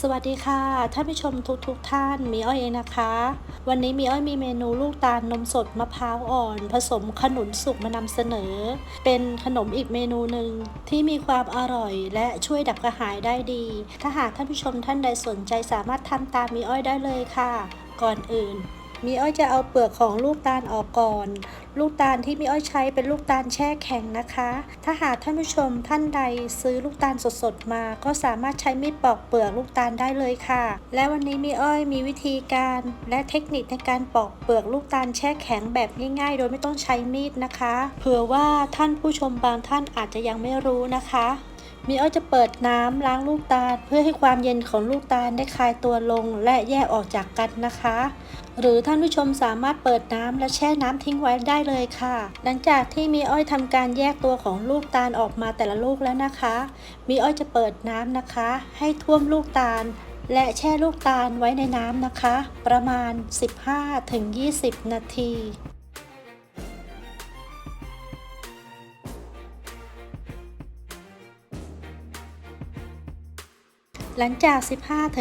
สวัสดีค่ะ ท่านผู้ชมทุกทุกๆท่านมีอ้อยเองนะคะ วันนี้มีอ้อยมีเมนูลูกตาลนมสดมะพร้าวอ่อน ผสมขนุนสุกมานำเสนอ เป็นขนมอีกเมนูหนึ่งที่มีความอร่อยและช่วยดับกระหายได้ดี ถ้าหากท่านผู้ชมท่านใดสนใจสามารถทำตามมีอ้อยได้เลยค่ะ ก่อนอื่น มีอ้อยจะเอาเปลือกของลูกตาลออกก่อน ลูกตาลที่มีอ้อยใช้เป็นลูกตาลแช่แข็งนะคะ ถ้าหากท่านผู้ชมท่านใดซื้อลูกตาลสดๆมา ก็สามารถใช้มีดปอกเปลือกลูกตาลได้เลยค่ะ และวันนี้มีอ้อยมีวิธีการและเทคนิคในการปอกเปลือกลูกตาลแช่แข็งแบบง่ายๆ โดยไม่ต้องใช้มีดนะคะ เผื่อว่าท่านผู้ชมบางท่านอาจจะยังไม่รู้นะคะ มีอ้อยจะเปิดน้ำล้างลูกตาล เพื่อให้ความเย็นของลูกตาลได้คลายตัวลงและแยกออกจากกันนะคะ หรือท่านผู้ชมสามารถเปิดน้ำและแช่น้ำทิ้งไว้ได้เลยค่ะ หลังจากที่มีอ้อยทำการแยกตัวของลูกตาลออกมาแต่ละลูกแล้วนะคะ มีอ้อยจะเปิดน้ำนะคะ ให้ท่วมลูกตาล และแช่ลูกตาลไว้ในน้ำนะคะ ประมาณ 15-20 นาที หลังจาก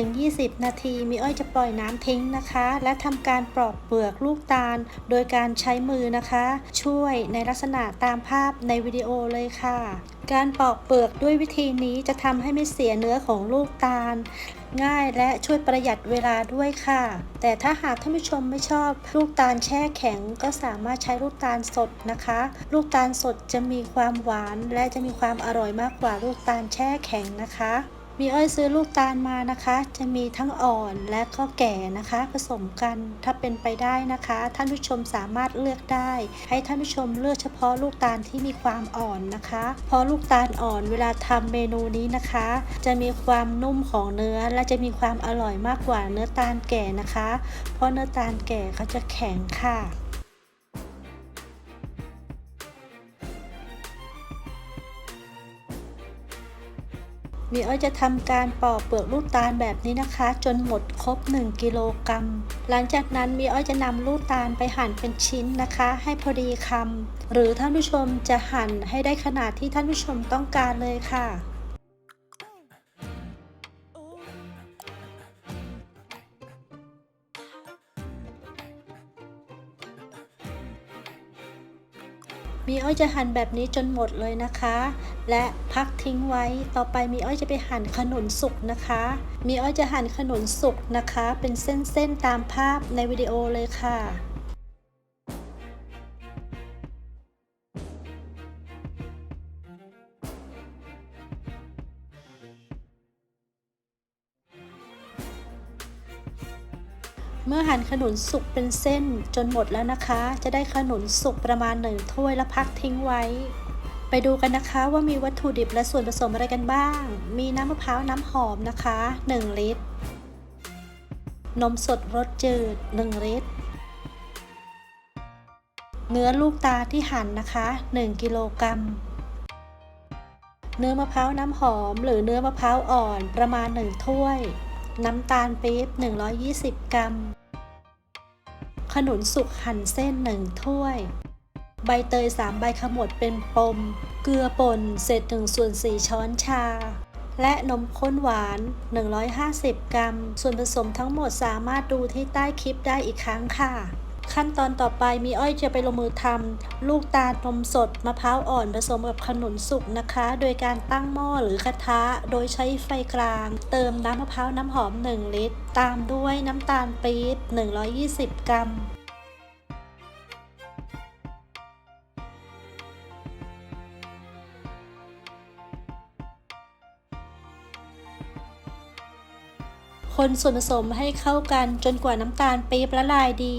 15-20 นาที มีอ้อยจะปล่อยน้ำทิ้งนะคะ และทำการปลอกเปลือกลูกตาล โดยการใช้มือนะคะ ช่วยในลักษณะตามภาพในวิดีโอเลยค่ะ การปอกเปลือกด้วยวิธีนี้จะทำให้ไม่เสียเนื้อของลูกตาล ง่ายและช่วยประหยัดเวลาด้วยค่ะ แต่ถ้าหากท่านผู้ชมไม่ชอบลูกตาลแช่แข็ง ก็สามารถใช้ลูกตาลสดนะคะ ลูกตาลสดจะมีความหวาน และจะมีความอร่อยมากกว่าลูกตาลแช่แข็งนะคะ มีอ้อยซื้อลูกตาลมานะคะ จะมีทั้งอ่อนและก็แก่นะคะ ผสมกันถ้าเป็นไปได้นะคะ ท่านผู้ชมสามารถเลือกได้ ให้ท่านผู้ชมเลือกเฉพาะลูกตาลที่มีความอ่อนนะคะเพราะลูกตาลอ่อนเวลาทำเมนูนี้นะคะ จะมีความนุ่มของเนื้อและจะมีความอร่อยมากกว่าเนื้อตาลแก่นะคะ เพราะเนื้อตาลแก่เขาจะแข็งค่ะ มีอ้อยจะทำการปอกเปลือกลูกตาลแบบนี้นะคะ จนหมดครบ 1 กิโลกรัม หลังจากนั้นมีอ้อยจะนำลูกตาลไปหั่นเป็นชิ้นนะคะ ให้พอดีคำหรือท่านผู้ชมจะหั่นให้ได้ขนาดที่ท่านผู้ชมต้องการเลยค่ะ มีอ้อยจะหั่นแบบนี้จนหมดเลยนะคะ และพักทิ้งไว้ ต่อไปมีอ้อยจะไปหั่นขนุนสุกนะคะ มีอ้อยจะหั่นขนุนสุกนะคะ เป็นเส้นๆตามภาพในวิดีโอเลยค่ะ เมื่อหั่นขนุนสุกเป็นเส้นจนหมดแล้วนะคะ จะได้ขนุนสุกประมาณหนึ่งถ้วยแล้วพักทิ้งไว้ ไปดูกันนะคะว่ามีวัตถุดิบและส่วนผสมอะไรกันบ้าง มีน้ำมะพร้าวน้ำหอมนะคะ 1 ลิตร นมสดรสจืด 1 ลิตร เนื้อลูกตาที่หั่นนะคะ 1 กิโลกรัม เนื้อมะพร้าวน้ำหอม หรือเนื้อมะพร้าวอ่อนประมาณ 1 ถ้วยน้ำตาลปี๊บ 120 กรัม ขนุนสุกหั่นเส้นหนึ่งถ้วย ใบเตยสามใบขมวดเป็นปม เกลือป่นเศษหนึ่งส่วนสี่ช้อนชา และนมข้นหวาน 150 กรัม ส่วนผสมทั้งหมดสามารถดูที่ใต้คลิปได้อีกครั้งค่ะ ขั้นตอนต่อไปมีอ้อยจะไปลงมือทำลูกตาลนมสดมะพร้าวอ่อนผสมกับขนุนสุกนะคะ โดยการตั้งหม้อหรือกระทะ โดยใช้ไฟกลาง เติมน้ำมะพร้าวน้ำหอม 1 ลิตร ตามด้วยน้ำตาลปี๊บ120 กรัมคนส่วนผสมให้เข้ากันจนกว่าน้ำตาลปี๊บละลายดี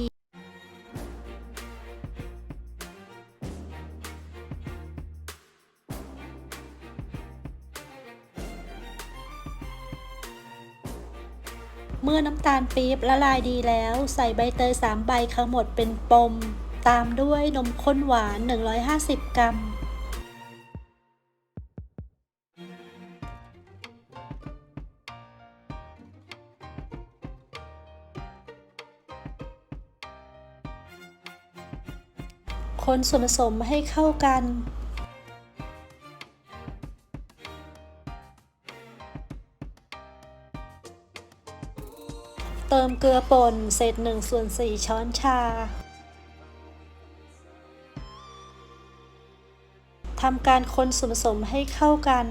เมื่อน้ำตาลปี๊บละลายดีแล้ว ใส่ใบเตย 3 ใบขมวดเป็นปม ตามด้วยนมข้นหวาน 150 กรัม คนส่วนผสมให้เข้ากัน ติมเกลือป่นเศษหนึ่งส่วนสี่ช้อนชาทำการคนส่วนผสมให้เข้ากัน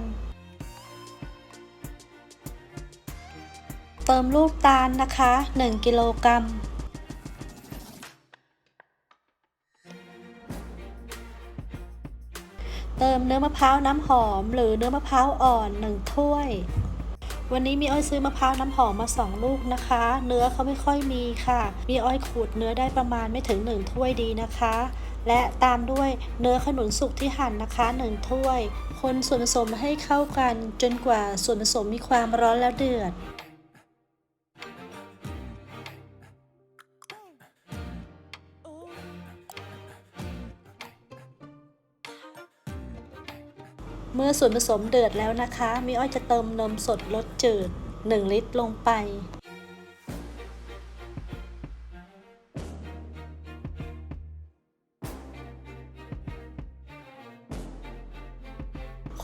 เติมลูกตาลนะคะ 1 กิโลกรัม เติมเนื้อมะพร้าวน้ำหอมหรือเนื้อมะพร้าวอ่อน 1 ถ้วย วันนี้มีอ้อยซื้อมะพร้าวน้ำหอมมา2ลูกนะคะ เนื้อเขาไม่ค่อยมีค่ะ มีอ้อยขูดเนื้อได้ประมาณไม่ถึง1ถ้วยดีนะคะ และตามด้วยเนื้อขนุนสุกที่หั่นนะคะ1ถ้วย คนส่วนผสมให้เข้ากันจนกว่าส่วนผสมมีความร้อนแล้วเดือด เมื่อส่วนผสมเดือดแล้วนะคะ มีอ้อยจะเติมนมสดรสจืด 1 ลิตรลงไป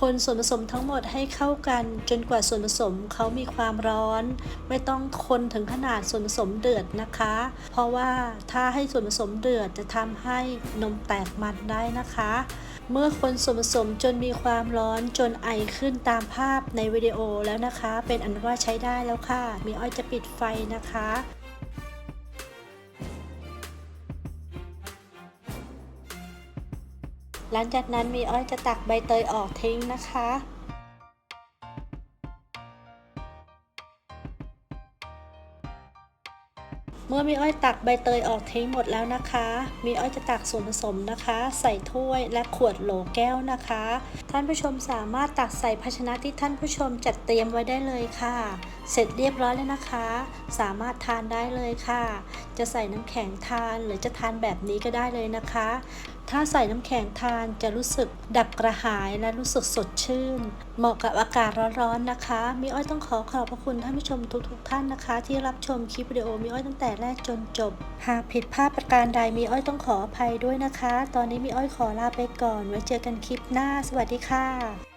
คนส่วนผสมทั้งหมดให้เข้ากันจนกว่าส่วนผสมเขามีความร้อน ไม่ต้องคนถึงขนาดส่วนผสมเดือดนะคะ เพราะว่าถ้าให้ส่วนผสมเดือดจะทำให้นมแตกมันได้นะคะ เมื่อคนส่วนผสมจนมีความร้อนจนไอขึ้นตามภาพในวิดีโอแล้วนะคะ เป็นอันว่าใช้ได้แล้วค่ะ มีอ้อยจะปิดไฟนะคะ หลังจากนั้นมีอ้อยจะตักใบเตยออกทิ้งนะคะเมื่อมีอ้อยตักใบเตยออกทิ้งหมดแล้วนะคะ มีอ้อยจะตักส่วนผสมนะคะ ใส่ถ้วยและขวดโหลแก้วนะคะ ท่านผู้ชมสามารถตักใส่ภาชนะที่ท่านผู้ชมจัดเตรียมไว้ได้เลยค่ะ เสร็จเรียบร้อยแล้วนะคะ สามารถทานได้เลยค่ะ จะใส่น้ำแข็งทานหรือจะทานแบบนี้ก็ได้เลยนะคะ ถ้าใส่น้ำแข็งทานจะรู้สึกดับกระหายและรู้สึกสดชื่น เหมาะกับอากาศร้อนๆนะคะ มีอ้อยต้องขอขอบพระคุณท่านผู้ชมทุกๆท่านนะคะ ที่รับชมคลิปวิดีโอมีอ้อยตั้งแต่แรกจนจบ หากผิดพลาดประการใดมีอ้อยต้องขออภัยด้วยนะคะ ตอนนี้มีอ้อยขอลาไปก่อน ไว้เจอกันคลิปหน้า สวัสดีค่ะ